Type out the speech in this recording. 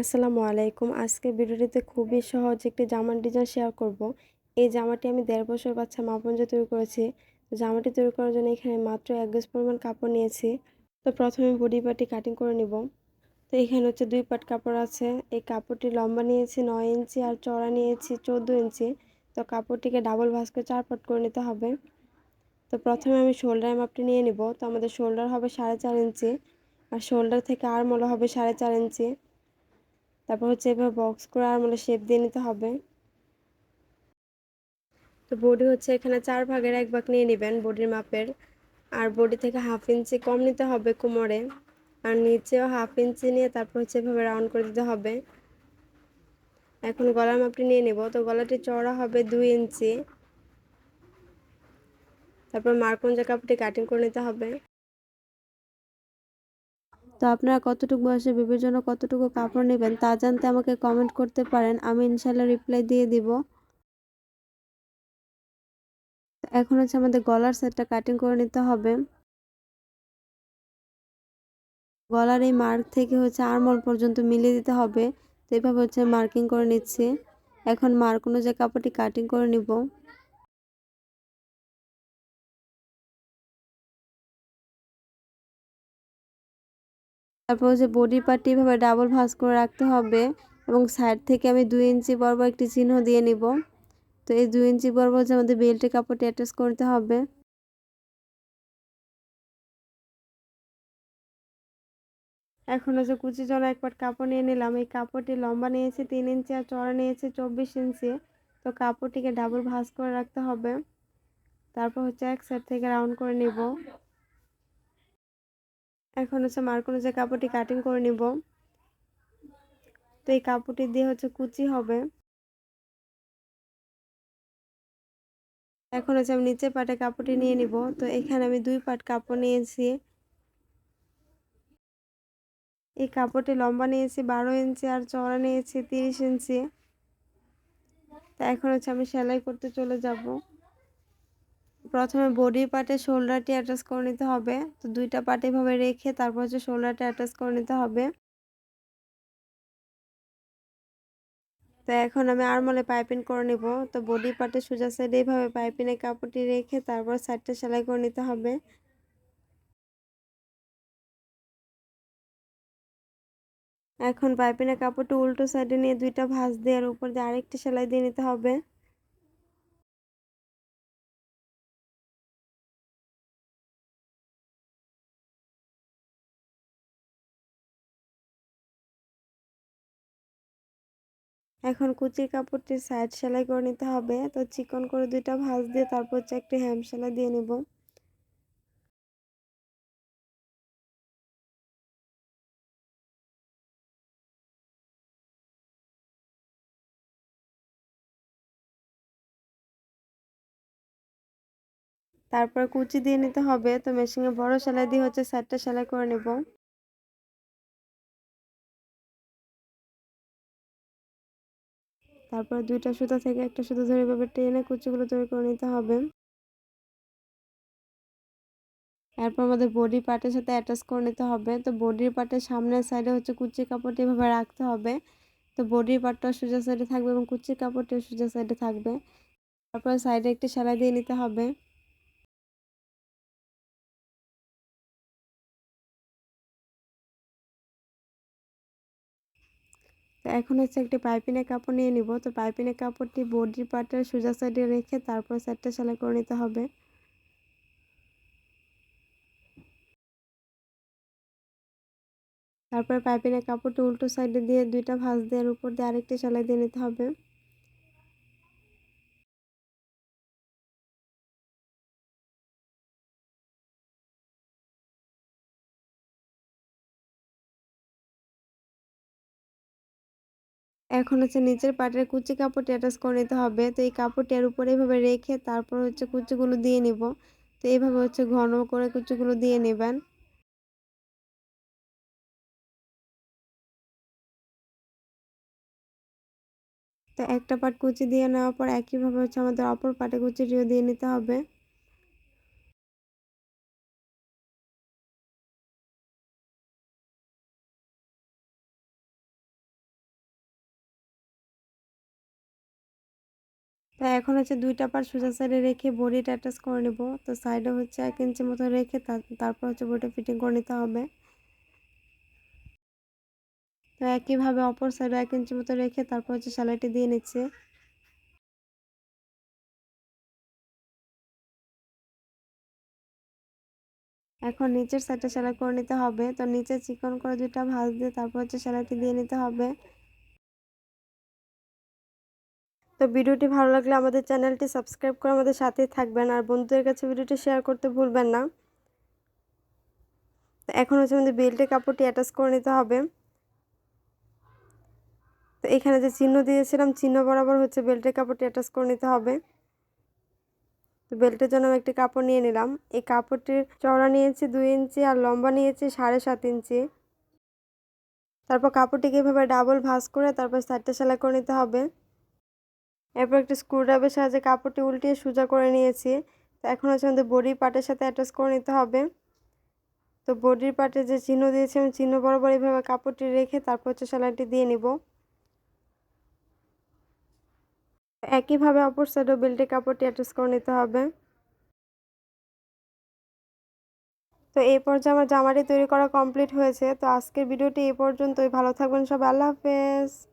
আসসালামু আলাইকুম। আজকে ভিডিওটিতে খুবই সহজ একটি জামার ডিজাইন শেয়ার করব। এই জামাটি আমি দেড় বছর বাচ্চা মাপঞ্জে তৈরি করেছি। জামাটি তৈরি করার জন্য এখানে মাত্র এক গজ পরিমাণ কাপড় নিয়েছি। তো প্রথমে বডি পার্টি কাটিং করে নিব। তো এখানে হচ্ছে দুই পাট কাপড় আছে। এই কাপড়টি লম্বা নিয়েছি নয় ইঞ্চি আর চড়া নিয়েছি চোদ্দ ইঞ্চি। তো কাপড়টিকে ডাবল ভাঁজ করে চার পাট করে নিতে হবে। তো প্রথমে আমি শোল্ডার মাপটি নিয়ে নিব। তো আমাদের শোল্ডার হবে সাড়ে চার ইঞ্চি আর শোল্ডার থেকে আর মোলা হবে সাড়ে চার ইঞ্চি। তারপর হচ্ছে এভাবে বক্স করে আর মানে শেপ দিয়ে নিতে হবে। তো বডি হচ্ছে এখানে চার ভাগের এক ভাগ নিয়ে নেবেন বডির মাপের। আর বডি থেকে হাফ ইঞ্চি কম নিতে হবে কোমরে। আর নিচেও হাফ ইঞ্চি নিয়ে তারপর হচ্ছে এভাবে রাউন্ড করে দিতে হবে। এখন গলার মাপটি নিয়ে নেব। তো গলাটি চড়া হবে দুই ইঞ্চি তারপর মার্কঞ্জা কাপড়টি কাটিং করে নিতে হবে। তো আপনারা কতটুকু বয়সে বেবির জন্য কতটুকু কাপড় নেবেন তা জানতে আমাকে কমেন্ট করতে পারেন, আমি ইনশাল্লাহ রিপ্লাই দিয়ে দিব। এখন হচ্ছে আমাদের গলার সেটটা কাটিং করে নিতে হবে। গলার এই মার্ক থেকে হচ্ছে আরমল পর্যন্ত মিলিয়ে দিতে হবে। তো এইভাবে হচ্ছে মার্কিং করে নিচ্ছি। এখন মার্ক অনুযায়ী কাপড়টি কাটিং করে নিব। তারপর হচ্ছে বডি পার্টি এভাবে ডাবল ভাঁজ করে রাখতে হবে এবং সাইড থেকে আমি দুই ইঞ্চি বরাবর একটি চিহ্ন দিয়ে নিব। তো এই দুই ইঞ্চি বরাবর হচ্ছে আমাদের বেল্টের কাপড়টি অ্যাটাচ করতে হবে। এখন হচ্ছে কুচি জন্য এক পাট কাপড় নিয়ে নিলাম। এই কাপড়টি লম্বা নিয়েছে তিন ইঞ্চি আর চড়া নিয়েছে চব্বিশ ইঞ্চি। তো কাপড়টিকে ডাবল ভাঁজ করে রাখতে হবে। তারপর হচ্ছে এক সাইড থেকে রাউন্ড করে নিব। এখন হচ্ছে মার্ক অনুযায়ী কাপড়টি কাটিং করে নিব, তো এই কাপড়টি দিয়ে হচ্ছে কুচি হবে। এখন হচ্ছে আমি নিচে পাটে কাপড়টি নিয়ে নিব, তো এখানে আমি দুই পাট কাপড় নিয়েছি। এই কাপড়টি লম্বা নিয়েছি, বারো ইঞ্চি আর চড়া নিয়েছি, তিরিশ ইঞ্চি। তা এখন হচ্ছে আমি সেলাই করতে চলে যাব। প্রথমে বডি পার্টে শোল্ডারটি অ্যাটাচ করে নিতে হবে। তো দুইটা পার্ট এভাবে রেখে তারপর হচ্ছে শোল্ডারটা অ্যাটাচ করে নিতে হবে। তো এখন আমি আরমলে পাইপিং করে নিব। তো বডি পার্টে সোজা সাইডে এইভাবে পাইপিংয়ে কাপড়টি রেখে তারপর সাইডটা সেলাই করে নিতে হবে। এখন পাইপিনের কাপড়টা উল্টো সাইডে নিয়ে দুইটা ভাঁজ দিয়ে আর উপর দিয়ে আরেকটি সেলাই দিয়ে নিতে হবে। এখন কুচির কাপড়টি সাইড সেলাই করে নিতে হবে। তো চিকন করে দুইটা ভাঁজ দিয়ে তারপর হচ্ছে একটি হ্যাম সেলাই দিয়ে নেব। তারপর কুচি দিয়ে নিতে হবে। তো মেশিনে বড় সেলাই দিয়ে হচ্ছে সাইডটা সেলাই করে নেব। তারপর দুইটা সুতা থেকে একটা সুতা ধরে এভাবে টেনে কুচিগুলো তৈরি করে নিতে হবে। এরপর আমাদের বডি পার্টের সাথে অ্যাটাচ করে নিতে হবে। তো বডির পার্টের সামনের সাইডে হচ্ছে কুচি কাপড়টি এভাবে রাখতে হবে। তো বডির পার্টটা সোজা সাইডে থাকবে এবং কুচির কাপড়টিও সোজা সাইডে থাকবে। তারপর সাইডে একটি সেলাই দিয়ে নিতে হবে। তো এখন হচ্ছে একটি পাইপিনের কাপড় নিয়ে নিব। তো পাইপিনের কাপড়টি বডির পার্টের সোজা সাইডে রেখে তারপর সাইডটা সেলাই করে নিতে হবে। তারপরে পাইপিনের কাপড়টি উল্টো সাইডে দিয়ে দুইটা ভাঁজ দেওয়ার উপর দিয়ে আরেকটি সেলাই দিয়ে নিতে হবে। এখন হচ্ছে নিচের পাটের কুচি কাপড়টি অ্যাটাচ করে নিতে হবে। তো এই কাপড়টি এর উপরে এইভাবে রেখে তারপর হচ্ছে কুচিগুলো দিয়ে নিব। তো এইভাবে হচ্ছে ঘন করে কুচিগুলো দিয়ে নেবেন। তো একটা পাট কুচি দিয়ে নেওয়ার পর একইভাবে হচ্ছে আমাদের অপর পাটে কুচিটিও দিয়ে নিতে হবে। তো এখন হচ্ছে দুইটা পার সোজা সাইডে রেখে বডিটা অ্যাটাচ করে নেব। তো সাইডে হচ্ছে এক ইঞ্চি মতো রেখে তারপর হচ্ছে বডিটা ফিটিং করে নিতে হবে। তো একইভাবে অপর সাইডে এক ইঞ্চি মতো রেখে তারপর হচ্ছে সেলাইটি দিয়ে নিচ্ছে। এখন নিচের সাইডটা সেলাই করে নিতে হবে। তো নিচে চিকন করে দুইটা ভাঁজ দিয়ে তারপর হচ্ছে সেলাইটি দিয়ে নিতে হবে। তো ভিডিওটি ভালো লাগলে আমাদের চ্যানেলটি সাবস্ক্রাইব করে আমাদের সাথেই থাকবেন। আর বন্ধুদের কাছে ভিডিওটি শেয়ার করতে ভুলবেন না। তো এখন হচ্ছে আমাদের বেল্টের কাপড়টি অ্যাটাচ করে নিতে হবে। তো এখানে যে চিহ্ন দিয়েছিলাম, চিহ্ন বরাবর হচ্ছে বেল্টের কাপড়টি অ্যাটাচ করে নিতে হবে। তো বেল্টের জন্য আমি একটি কাপড় নিয়ে নিলাম। এই কাপড়টির চওড়া নিয়েছি দুই ইঞ্চি আর লম্বা নিয়েছি সাড়ে সাত ইঞ্চি। তারপর কাপড়টিকে এভাবে ডাবল ভাঁজ করে তারপর সাইডটা সেলাই করে নিতে হবে। এরপর একটি স্ক্রুড্রাইভের সাহায্যে কাপড়টি উল্টিয়ে সোজা করে নিয়েছি। তো এখন হচ্ছে আমাদের বডির পার্টের সাথে অ্যাটাচ করে নিতে হবে। তো বডির পার্টে যে চিহ্ন দিয়েছি, আমি চিহ্ন বরাবর এইভাবে কাপড়টি রেখে তারপর হচ্ছে সেলাইটি দিয়ে নিব। একইভাবে অপর সাইডেও বেল্টে কাপড়টি অ্যাটাচ করে নিতে হবে। তো এই পর্যায়ে আমার জামাটি তৈরি করা কমপ্লিট হয়েছে। তো আজকের ভিডিওটি এই পর্যন্তই। ভালো থাকবেন সবাই। আল্লাহ হাফেজ।